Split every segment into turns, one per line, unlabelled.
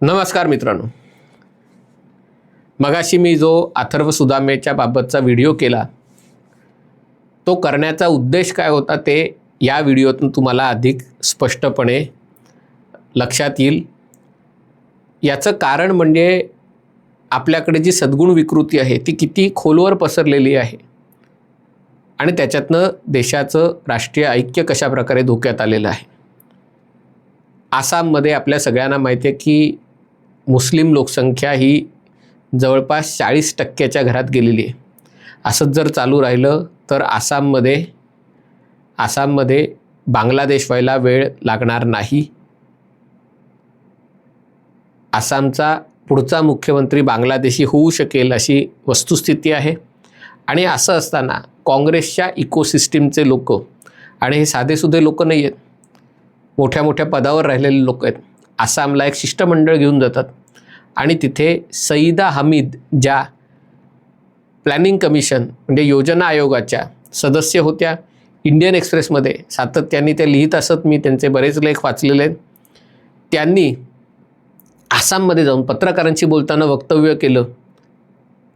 नमस्कार मित्रांनो. मगाशी मी जो अथर्व सुदामेच्या बाबतचा व्हिडिओ केला तो करण्याचा उद्देश काय होता ते या व्हिडिओतून तुम्हाला अधिक स्पष्टपणे लक्षात येईल. याचं कारण म्हणजे आपल्याकडे जी सद्गुण विकृती आहे ती किती खोलवर पसरलेली आहे आणि त्याच्यातनं देशाचं राष्ट्रीय ऐक्य कशाप्रकारे धोक्यात आलेलं आहे. आसाममध्ये आपल्या सगळ्यांना माहिती आहे की मुस्लिम लोकसंख्या ही जवळपास चाळीस टक्क्याच्या घरात गेलेली आहे. असंच जर चालू राहिलं तर आसाममध्ये आसाममध्ये बांगलादेश व्हायला वेळ लागणार नाही. आसामचा पुढचा मुख्यमंत्री बांगलादेशी होऊ शकेल अशी वस्तुस्थिती आहे. आणि असं असताना काँग्रेसच्या इकोसिस्टीमचे लोक आणि हे साधेसुधे लोक नाही आहेत मोठ्या मोठ्या पदावर राहिलेले लोक आहेत. आसामला एक शिष्टमंडळ घेऊन जातात. आणि तिथे सईदा हमीद ज्या प्लॅनिंग कमिशन म्हणजे योजना आयोगाच्या सदस्य होत्या इंडियन एक्सप्रेसमध्ये सातत्याने त्या लिहित असत मी त्यांचे बरेच लेख वाचलेले आहेत. त्यांनी आसाममध्ये जाऊन पत्रकारांशी बोलताना वक्तव्य केलं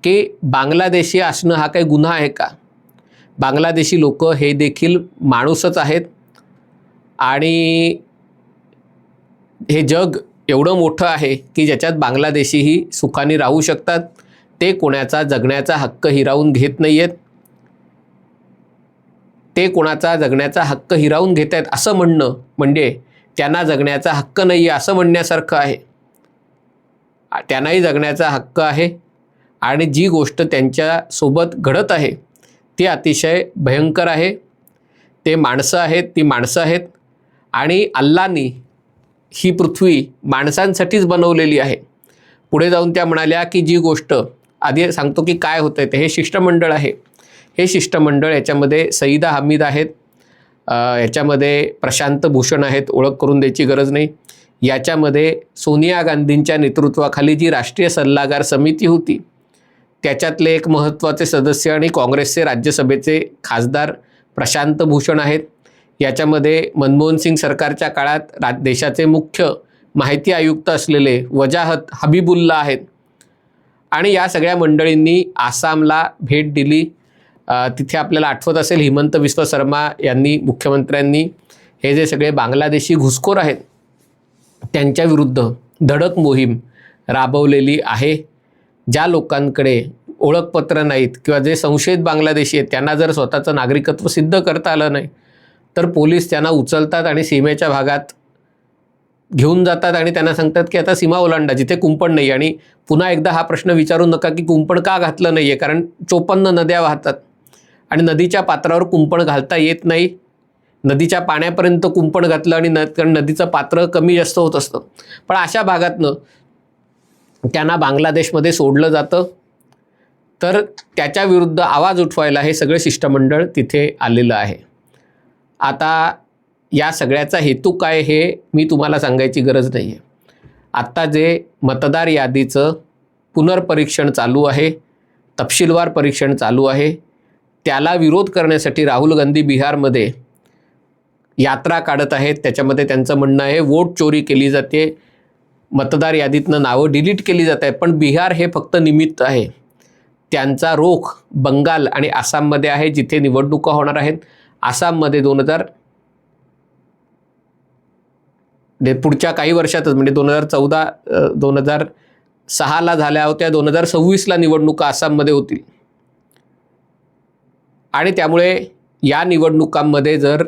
की बांगलादेशी असणं हा काही गुन्हा आहे का? बांगलादेशी लोक हे देखील माणूसच आहेत. आणि हे जग एवढं मोठं आहे की ज्याच्यात बांगलादेशीही सुखाने राहू शकतात. ते कोणाचा जगण्याचा हक्क हिरावून घेत नाही आहेत ते कोणाचा जगण्याचा हक्क हिरावून घेत आहेत असं म्हणणं म्हणजे त्यांना जगण्याचा हक्क नाही आहे असं म्हणण्यासारखं आहे. त्यांनाही जगण्याचा हक्क आहे आणि जी गोष्ट त्यांच्यासोबत घडत आहे ती अतिशय भयंकर आहे. ते माणसं आहेत ती माणसं आहेत आणि अल्लानी ही पृथ्वी माणसांसाठीच बनवलेली आहे. पुढे जाऊन त्या म्हणाल्या की जी गोष्ट आधी सांगतो की काय होतं आहे ते हे शिष्टमंडळ आहे. हे शिष्टमंडळ याच्यामध्ये सईदा हमीद आहेत. याच्यामध्ये प्रशांत भूषण आहेत ओळख करून द्यायची गरज नाही. याच्यामध्ये सोनिया गांधींच्या नेतृत्वाखाली जी राष्ट्रीय सल्लागार समिती होती त्याच्यातले एक महत्त्वाचे सदस्य आणि काँग्रेसचे राज्यसभेचे खासदार प्रशांत भूषण आहेत. याच्यामध्ये मनमोहन सिंग सरकारच्या काळात रा देशाचे मुख्य माहिती आयुक्त असलेले वजाहत हबीबुल्ला आहेत. आणि या सगळ्या मंडळींनी आसामला भेट दिली. तिथे आपल्याला आठवत असेल हिमंत विश्व शर्मा यांनी मुख्यमंत्र्यांनी हे जे सगळे बांगलादेशी घुसखोर आहेत त्यांच्याविरुद्ध धडक मोहीम राबवलेली आहे. ज्या लोकांकडे ओळखपत्र नाहीत किंवा जे संशयित बांगलादेशी आहेत त्यांना जर स्वतःचं नागरिकत्व सिद्ध करता आलं नाही तर पोलीस त्यांना उचलतात आणि सीमेच्या भागात घेऊन जातात आणि त्यांना सांगतात की आता सीमा ओलांडा जिथे कुंपण नाही आणि पुन्हा एकदा हा प्रश्न विचारू नका की कुंपण का घातलं नाही आहे कारण चोपन्न नद्या वाहतात आणि नदीच्या पात्रावर कुंपण घालता येत नाही. नदीच्या पाण्यापर्यंत कुंपण घातलं आणि न कारण नदीचं पात्र कमी जास्त होत असतं. पण अशा भागातनं त्यांना बांगलादेशमध्ये सोडलं जातं. तर त्याच्याविरुद्ध आवाज उठवायला हे सगळं शिष्टमंडळ तिथे आलेलं आहे. आता या सगळ्याचा हेतू काय हे मी तुम्हाला सांगायची गरज नाही आहे आत्ता जे मतदार यादीचं पुनर्परीक्षण चालू आहे तपशीलवार परीक्षण चालू आहे त्याला विरोध करण्यासाठी राहुल गांधी बिहारमध्ये यात्रा काढत आहेत त्याच्यामध्ये त्यांचं म्हणणं आहे वोट चोरी केली जाते मतदार यादीतनं नावं डिलीट केली जात आहेत पण बिहार हे फक्त निमित्त आहे. त्यांचा रोख बंगाल आणि आसाममध्ये आहे जिथे निवडणुका होणार आहेत. आसाममध्ये दोन हजार म्हणजे पुढच्या काही वर्षातच म्हणजे दोन हजार चौदा दोन हजार सहाला झाल्या होत्या दोन हजार सव्वीसला निवडणुका आसाममध्ये होतील. आणि त्यामुळे या निवडणुकांमध्ये जर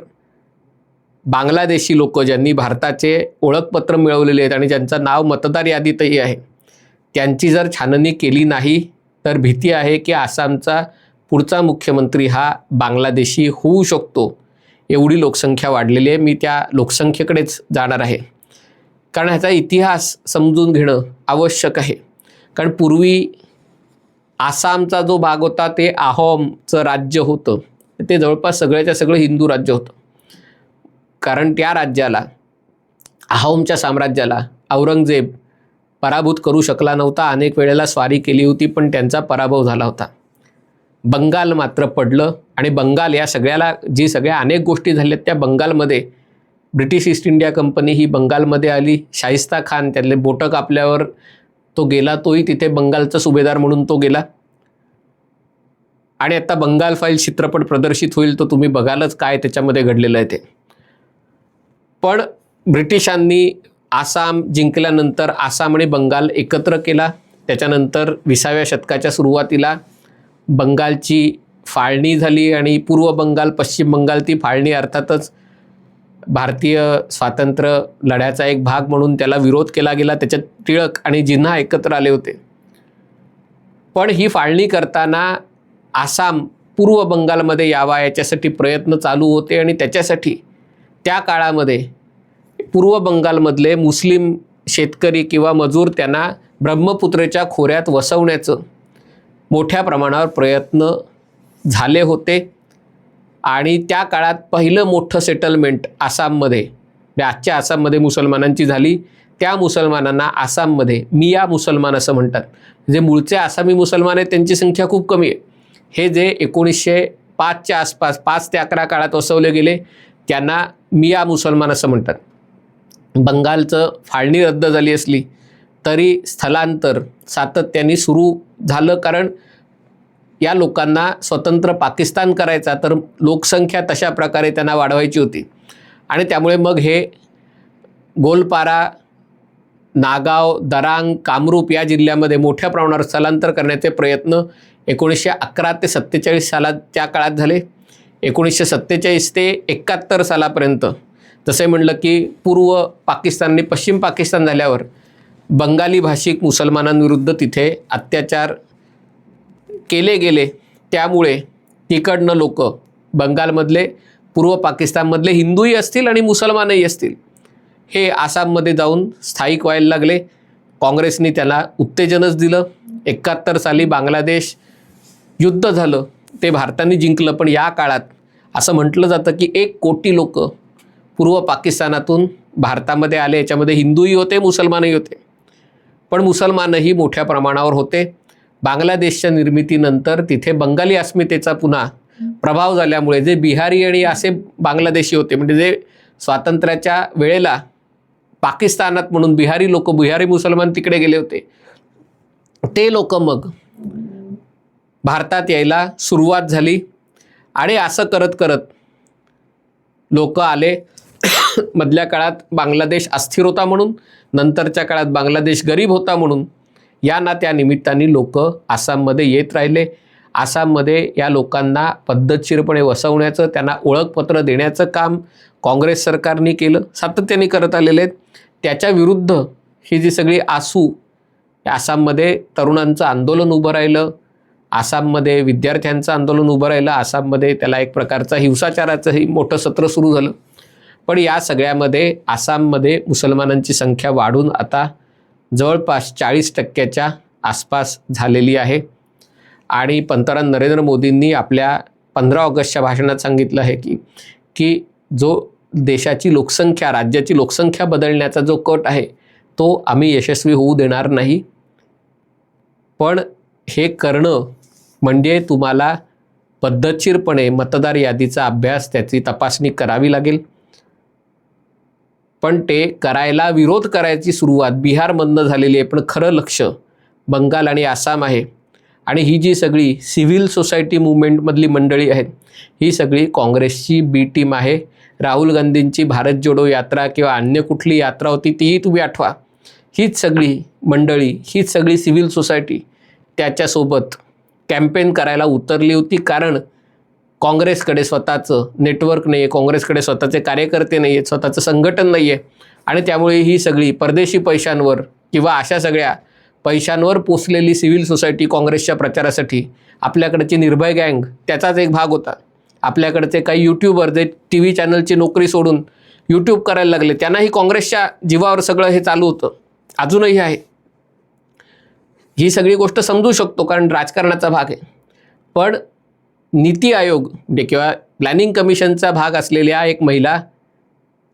बांगलादेशी लोक ज्यांनी भारताचे ओळखपत्र मिळवलेले आहेत आणि ज्यांचं नाव मतदार यादीतही आहे त्यांची जर छाननी केली नाही तर भीती आहे की आसामचा पुढचा मुख्यमंत्री हा बांगलादेशी होऊ शकतो. एवढी लोकसंख्या वाढलेली आहे. मी त्या लोकसंख्येकडेच जाणार आहे. कारण ह्याचा इतिहास समजून घेणं आवश्यक आहे. कारण पूर्वी आसामचा जो भाग होता ते आहोमचं राज्य होतं. ते जवळपास सगळ्याच्या सगळं हिंदू राज्य होतं. कारण त्या राज्याला आहोमच्या साम्राज्याला औरंगजेब पराभूत करू शकला नव्हता. अनेक वेळेला स्वारी केली होती पण त्यांचा पराभव झाला होता. बंगाल मात्र पडलं आणि बंगाल या सगळ्याला जी सगळ्या अनेक गोष्टी झाल्यात त्या बंगालमध्ये ब्रिटिश ईस्ट इंडिया कंपनी ही बंगालमध्ये आली. शाहिस्ता खान त्यातले बोटं कापल्यावर तो गेला तोही तिथे बंगालचा सुभेदार म्हणून तो गेला. आणि आता बंगाल फाईल चित्रपट प्रदर्शित होईल तर तुम्ही बघालच काय त्याच्यामध्ये घडलेलं आहे ते. पण ब्रिटिशांनी आसाम जिंकल्यानंतर आसाम आणि बंगाल एकत्र केला. त्याच्यानंतर विसाव्या शतकाच्या सुरुवातीला बंगालची फाळणी झाली आणि पूर्व बंगाल पश्चिम बंगाल ती फाळणी अर्थातच भारतीय स्वातंत्र्य लढ्याचा एक भाग म्हणून त्याला विरोध केला गेला. त्याच्यात टिळक आणि जिन्हा एकत्र आले होते. पण ही फाळणी करताना आसाम पूर्व बंगालमध्ये यावा याच्यासाठी प्रयत्न चालू होते आणि त्याच्यासाठी त्या काळामध्ये पूर्व बंगालमधले मुस्लिम शेतकरी किंवा मजूर त्यांना ब्रह्मपुत्रेच्या खोऱ्यात वसवण्याचं मोठ्या प्रमाणावर प्रयत्न झाले होते. आणि त्या काळात पहिलं मोठं सेटलमेंट आसाममध्ये म्हणजे आजच्या आसाममध्ये मुसलमानांची झाली. त्या मुसलमानांना आसाममध्ये मिया मुसलमान असं म्हणतात. जे मूळचे आसामी मुसलमान आहेत त्यांची संख्या खूप कमी आहे. हे जे एकोणीसशे पाचच्या आसपास पाच ते अकरा काळात वसवले गेले त्यांना मिया मुसलमान असं म्हणतात. बंगालचं फाळणी रद्द झाली असली तरी स्थलांतर सातत्याने सुरू झालं. कारण या लोकांना स्वतंत्र पाकिस्तान करायचा तर लोकसंख्या तशा प्रकारे त्यांना वाढवायची होती. आणि त्यामुळे मग हे गोलपारा नागाव दरांग कामरूप या जिल्ह्यामध्ये मोठ्या प्रमाणावर स्थलांतर करण्याचे प्रयत्न एकोणीसशे अकरा ते सत्तेचाळीस सालात त्या काळात झाले. एकोणीसशे सत्तेचाळीस ते एकाहत्तर सालापर्यंत तसे म्हणलं की पूर्व पाकिस्तान आणि पश्चिम पाकिस्तान झाल्यावर बंगाली भाषिक मुसलमानांविरुद्ध तिथे अत्याचार केले गेले. त्यामुळे तिकडनं लोक बंगालमधले पूर्व पाकिस्तानमधले हिंदूही असतील आणि मुसलमानही असतील हे आसाममध्ये जाऊन स्थायिक व्हायला लागले. काँग्रेसने त्याला उत्तेजनच दिलं. एकाहत्तर साली बांगलादेश युद्ध झालं. ते भारताने जिंकलं. पण या काळात असं म्हटलं जातं की एक कोटी लोक पूर्व पाकिस्तानातून भारतामध्ये आले. याच्यामध्ये हिंदूही होते मुसलमानही होते. पण मुसलमानही मोठ्या प्रमाणावर होते. बांगलादेशच्या निर्मितीनंतर तिथे बंगाली अस्मितेचा पुन्हा प्रभाव झाल्यामुळे जे बिहारी आणि असे बांगलादेशी होते म्हणजे जे स्वातंत्र्याच्या वेळेला पाकिस्तानात म्हणून बिहारी लोक बिहारी मुसलमान तिकडे गेले होते. ते लोक मग भारतात यायला सुरुवात झाली आणि असं करत करत लोक आले. मधल्या काळात बांगलादेश अस्थिर होता म्हणून नंतरच्या काळात बांगलादेश गरीब होता म्हणून या ना त्या निमित्ताने लोक आसाममध्ये येत राहिले. आसाममध्ये या लोकांना पद्धतशीरपणे वसवण्याचं त्यांना ओळखपत्र देण्याचं काम काँग्रेस सरकारने केलं सातत्याने करत आलेले आहेत. त्याच्या विरुद्ध ही जी सगळी आसू आसाममध्ये तरुणांचं आंदोलन उभं राहिलं. आसाममध्ये विद्यार्थ्यांचं आंदोलन उभं राहिलं. आसाममध्ये त्याला एक प्रकारचा हिंसाचाराचंही मोठं सत्र सुरू झालं. पण या सगळ्यामध्ये आसाममध्ये मुसलमानांची संख्या वाढून आता जवळपास चाळीस टक्क्याच्या आसपास झालेली आहे. आणि पंतप्रधान नरेंद्र मोदींनी आपल्या पंधरा ऑगस्टच्या भाषणात सांगितलं आहे की की जो देशाची लोकसंख्या राज्याची लोकसंख्या बदलण्याचा जो कट आहे तो आम्ही यशस्वी होऊ देणार नाही. पण हे करणं म्हणजे तुम्हाला पद्धतशीरपणे मतदार यादीचा अभ्यास त्याची तपासणी करावी लागेल. पण ते करायला विरोध करायची सुरुवात बिहारमधनं झालेली आहे. पण खरं लक्ष बंगाल आणि आसाम आहे. आणि ही जी सगळी सिव्हिल सोसायटी मुवमेंटमधली मंडळी आहेत ही सगळी काँग्रेसची बी टीम आहे. राहुल गांधींची भारत जोडो यात्रा किंवा अन्य कुठली यात्रा होती तीही तुम्ही आठवा. हीच सगळी मंडळी हीच सगळी सिव्हिल सोसायटी त्याच्यासोबत कॅम्पेन करायला उतरली होती. कारण काँग्रेसकडे स्वतःचं नेटवर्क नाही आहे काँग्रेसकडे स्वतःचे कार्यकर्ते नाही आहेत स्वतःचं संघटन नाही आहे आणि त्यामुळे ही सगळी परदेशी पैशांवर किंवा अशा सगळ्या पैशांवर पोचलेली सिव्हिल सोसायटी काँग्रेसच्या प्रचारासाठी आपल्याकडची निर्भय गँग त्याचाच एक भाग होता. आपल्याकडचे काही यूट्यूबर जे टी व्ही चॅनलची नोकरी सोडून यूट्यूब करायला लागले त्यांनाही काँग्रेसच्या जीवावर सगळं हे चालू होतं. अजूनही आहे. ही सगळी गोष्ट समजू शकतो कारण राजकारणाचा भाग आहे. पण नीती आयोग म्हणजे किंवा प्लॅनिंग कमिशनचा भाग असलेल्या एक महिला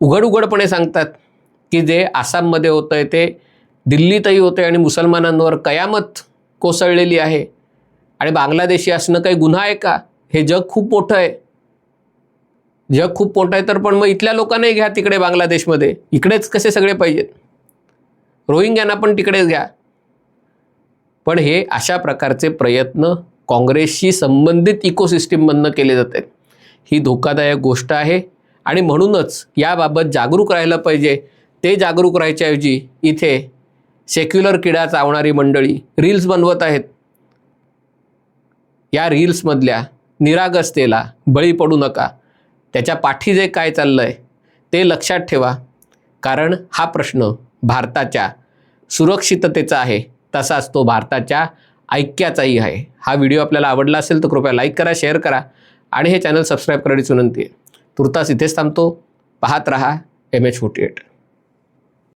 उघड उघडपणे सांगतात की जे आसाममध्ये होतं आहे ते दिल्लीतही होतं आहे आणि मुसलमानांवर कयामत कोसळलेली आहे. आणि बांगलादेशी असणं काही गुन्हा आहे का? हे जग खूप मोठं आहे. जग खूप मोठं आहे तर पण मग इथल्या लोकांनाही घ्या तिकडे बांगलादेशमध्ये. इकडेच कसे सगळे पाहिजेत? रोहिंग्यांना पण तिकडेच घ्या. पण हे अशा प्रकारचे प्रयत्न काँग्रेसशी संबंधित इकोसिस्टीममधनं केले जात. आहेत ही धोकादायक गोष्ट आहे आणि म्हणूनच याबाबत जागरूक राहिलं पाहिजे. ते जागरूक राहायच्याऐवजी इथे सेक्युलर किडा चावणारी मंडळी रील्स बनवत आहेत. या रील्समधल्या निरागसतेला बळी पडू नका. त्याच्या पाठी जे काय चाललं आहे ते लक्षात ठेवा. कारण हा प्रश्न भारताच्या सुरक्षिततेचा आहे. तसाच तो भारताच्या ऐक्याचाही आहे. हा व्हिडिओ आपल्याला आवडला असेल तर कृपया लाईक करा शेअर करा आणि हे चॅनल सबस्क्राईब करण्याची विनंती आहे. तुर्तास इथेच थांबतो. पाहत रहा एम एच फोर्टी एट